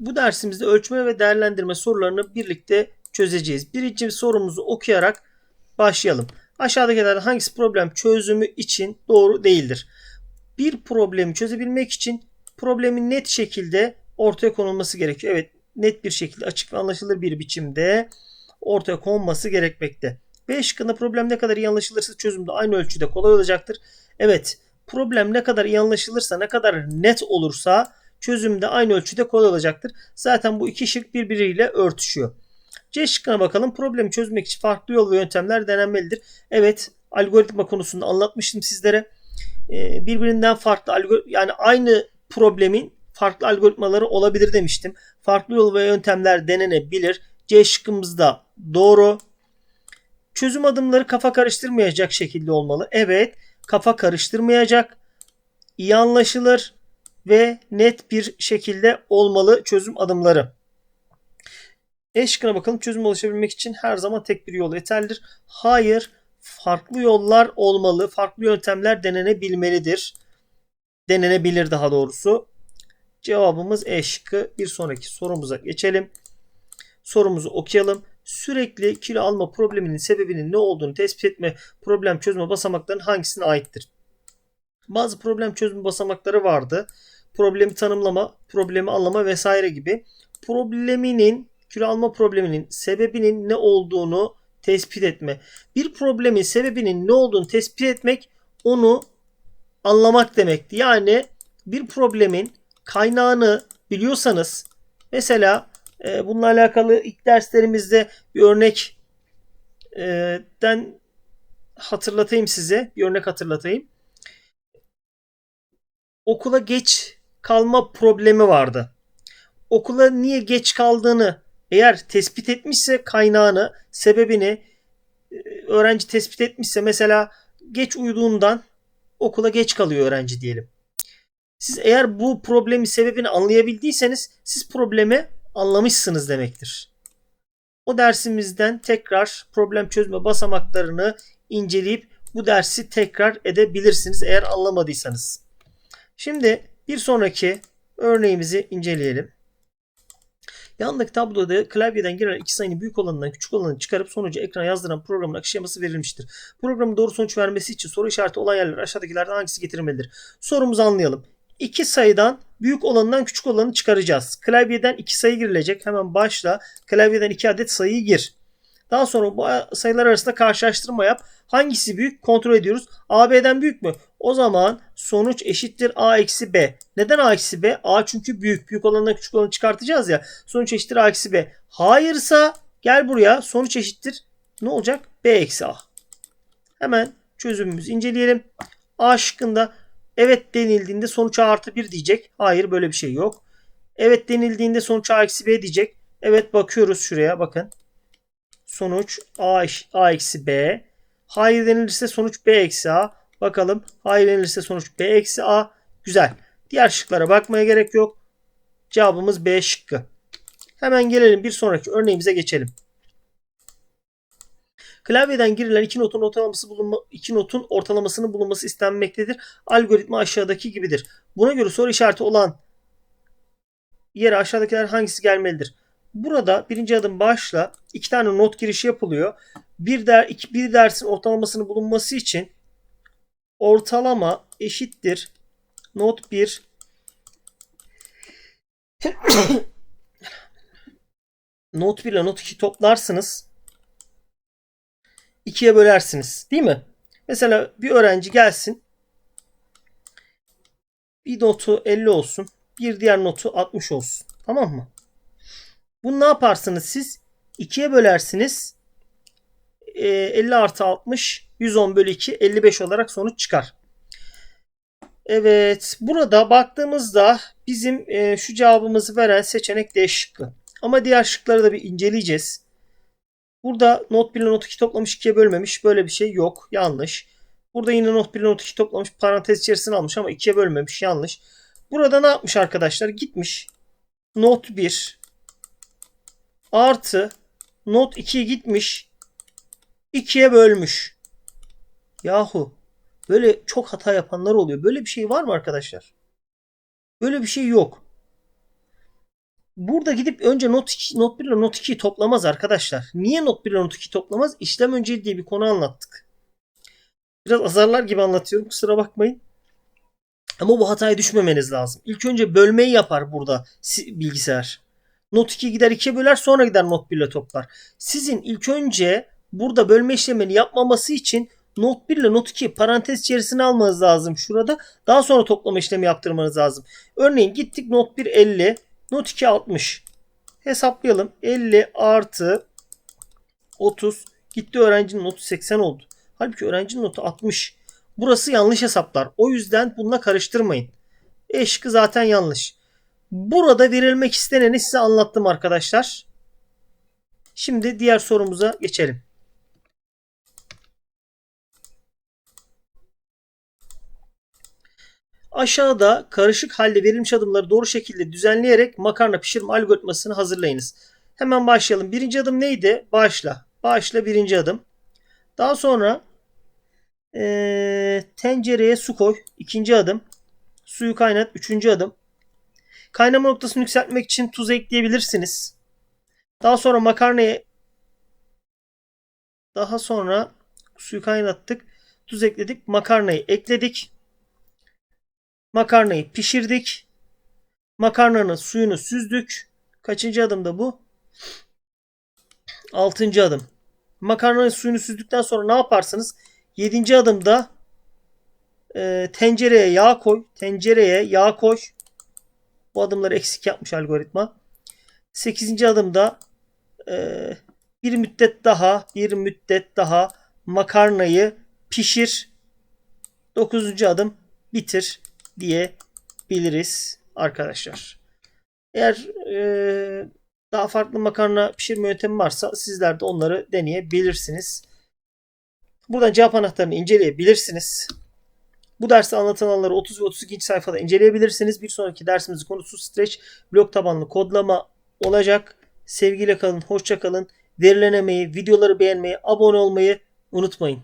Bu dersimizde ölçme ve değerlendirme sorularını birlikte çözeceğiz. Birinci sorumuzu okuyarak başlayalım. Aşağıdakilerden hangisi problem çözümü için doğru değildir? Bir problemi çözebilmek için problemin net şekilde ortaya konulması gerekiyor. Evet net bir şekilde açık ve anlaşılır bir biçimde ortaya konması gerekmekte. B şıkkında problem ne kadar iyi anlaşılırsa çözüm de aynı ölçüde kolay olacaktır. Evet problem ne kadar iyi anlaşılırsa ne kadar net olursa çözüm de aynı ölçüde kolay olacaktır. Zaten bu iki şık birbiriyle örtüşüyor. C şıkkına bakalım. Problemi çözmek için farklı yol ve yöntemler denenmelidir. Evet algoritma konusunda anlatmıştım sizlere. Ee, birbirinden farklı yani aynı problemin farklı algoritmaları olabilir demiştim. Farklı yol ve yöntemler denenebilir. C şıkkımız da doğru. Çözüm adımları kafa karıştırmayacak şekilde olmalı. Evet, kafa karıştırmayacak, iyi anlaşılır ve net bir şekilde olmalı çözüm adımları. E şıkkına bakalım. Çözüme ulaşabilmek için her zaman tek bir yol yeterlidir. Hayır, farklı yollar olmalı, farklı yöntemler denenebilmelidir. Denenebilir daha doğrusu. Cevabımız E şıkkı. Bir sonraki sorumuza geçelim. Sorumuzu okuyalım. Sürekli kilo alma probleminin sebebinin ne olduğunu tespit etme problem çözme basamaklarının hangisine aittir? Bazı problem çözme basamakları vardı. Problemi tanımlama, problemi anlama vesaire gibi. Probleminin kilo alma probleminin sebebinin ne olduğunu tespit etme. Bir problemin sebebinin ne olduğunu tespit etmek onu anlamak demekti. Yani bir problemin kaynağını biliyorsanız mesela e, bununla alakalı ilk derslerimizde bir örnekten hatırlatayım size. Bir örnek hatırlatayım. Okula geç kalma problemi vardı. Okula niye geç kaldığını eğer tespit etmişse kaynağını, sebebini e, öğrenci tespit etmişse mesela geç uyuduğundan okula geç kalıyor öğrenci diyelim. Siz eğer bu problemin sebebini anlayabildiyseniz siz problemi anlamışsınız demektir. O dersimizden tekrar problem çözme basamaklarını inceleyip bu dersi tekrar edebilirsiniz eğer anlamadıysanız. Şimdi bir sonraki örneğimizi inceleyelim. Yandaki tabloda klavyeden giren iki sayının büyük olanından küçük olanını çıkarıp sonucu ekrana yazdıran programın akış şeması verilmiştir. Programın doğru sonuç vermesi için soru işareti olan yerler aşağıdakilerden hangisi getirilmelidir? Sorumuzu anlayalım. İki sayıdan büyük olanından küçük olanı çıkaracağız. Klavyeden iki sayı girilecek. Hemen başla. Klavyeden iki adet sayıyı gir. Daha sonra bu sayılar arasında karşılaştırma yap. Hangisi büyük kontrol ediyoruz. A B'den büyük mü? O zaman sonuç eşittir A eksi B. Neden A eksi B? A çünkü büyük. Büyük olandan küçük olanı çıkartacağız ya. Sonuç eşittir A eksi B. Hayırsa gel buraya. Sonuç eşittir. Ne olacak? B eksi A. Hemen çözümümüzü inceleyelim. A şıkkında evet denildiğinde sonuç A artı 1 diyecek. Hayır böyle bir şey yok. Evet denildiğinde sonuç A eksi B diyecek. Evet bakıyoruz şuraya bakın. Sonuç A, A eksi B. Hayır denilirse sonuç B eksi A. Bakalım. Hayır denilirse sonuç B eksi A. Güzel. Diğer şıklara bakmaya gerek yok. Cevabımız B şıkkı. Hemen gelelim bir sonraki örneğimize geçelim. Klavyeden girilen iki notun ortalaması bulunma, iki notun ortalamasının bulunması istenmektedir. Algoritma aşağıdaki gibidir. Buna göre soru işareti olan yere aşağıdakiler hangisi gelmelidir? Burada birinci adım başla. iki tane not girişi yapılıyor. Bir, der, iki, bir dersin ortalamasının bulunması için ortalama eşittir not 1 not 1 ile not 2 toplarsınız. 2'ye bölersiniz. Değil mi? Mesela bir öğrenci gelsin. Bir notu 50 olsun. Bir diğer notu 60 olsun. Tamam mı? Bunu ne yaparsınız siz? 2'ye bölersiniz. E, 50 artı 60 110 bölü 2 55 olarak sonuç çıkar. Evet burada baktığımızda bizim e, şu cevabımızı veren seçenek D şıkkı. Ama diğer şıkları da bir inceleyeceğiz. Burada not 1 ile not 2 toplamış 2'ye bölmemiş. Böyle bir şey yok. Yanlış. Burada yine not 1 ile not 2 toplamış parantez içerisine almış ama 2'ye bölmemiş. Yanlış. Burada ne yapmış arkadaşlar? Gitmiş. Not 1 artı not 2'ye gitmiş 2'ye bölmüş. Yahu böyle çok hata yapanlar oluyor. Böyle bir şey var mı arkadaşlar? Böyle bir şey yok. burada gidip önce not 2, not 1 ile not 2'yi toplamaz arkadaşlar. Niye not 1 ile not 2'yi toplamaz? İşlem önceliği diye bir konu anlattık. Biraz azarlar gibi anlatıyorum kusura bakmayın. Ama bu hataya düşmemeniz lazım. İlk önce bölmeyi yapar burada bilgisayar. Not 2 gider 2'ye böler sonra gider not 1 ile toplar. Sizin ilk önce burada bölme işlemini yapmaması için not 1 ile not 2'yi parantez içerisine almanız lazım şurada. Daha sonra toplama işlemi yaptırmanız lazım. Örneğin gittik not 1 50, not 2 60. Hesaplayalım. 50 artı 30 gitti öğrencinin notu 80 oldu. Halbuki öğrencinin notu 60. Burası yanlış hesaplar. O yüzden bununla karıştırmayın. E şıkkı zaten yanlış. Burada verilmek isteneni size anlattım arkadaşlar. Şimdi diğer sorumuza geçelim. Aşağıda karışık halde verilmiş adımları doğru şekilde düzenleyerek makarna pişirme algoritmasını hazırlayınız. Hemen başlayalım. Birinci adım neydi? Başla. Başla birinci adım. Daha sonra eee, tencereye su koy. İkinci adım. Suyu kaynat. Üçüncü adım. Kaynama noktasını yükseltmek için tuz ekleyebilirsiniz. Daha sonra makarnayı daha sonra suyu kaynattık. Tuz ekledik. Makarnayı ekledik. Makarnayı pişirdik. Makarnanın suyunu süzdük. Kaçıncı adımda bu? Altıncı adım. Makarnanın suyunu süzdükten sonra ne yaparsınız? Yedinci adımda e, tencereye yağ koy. Tencereye yağ koy. Bu adımları eksik yapmış algoritma. Sekizinci adımda e, bir müddet daha bir müddet daha makarnayı pişir. Dokuzuncu adım bitir diyebiliriz arkadaşlar. Eğer e, daha farklı makarna pişirme yöntemi varsa sizler de onları deneyebilirsiniz. Buradan cevap anahtarını inceleyebilirsiniz. Bu derste anlatılanları 30 ve 32. sayfada inceleyebilirsiniz. Bir sonraki dersimizin konusu Stretch blok tabanlı kodlama olacak. Sevgiyle kalın, hoşça kalın. Verilen emeği, videoları beğenmeyi, abone olmayı unutmayın.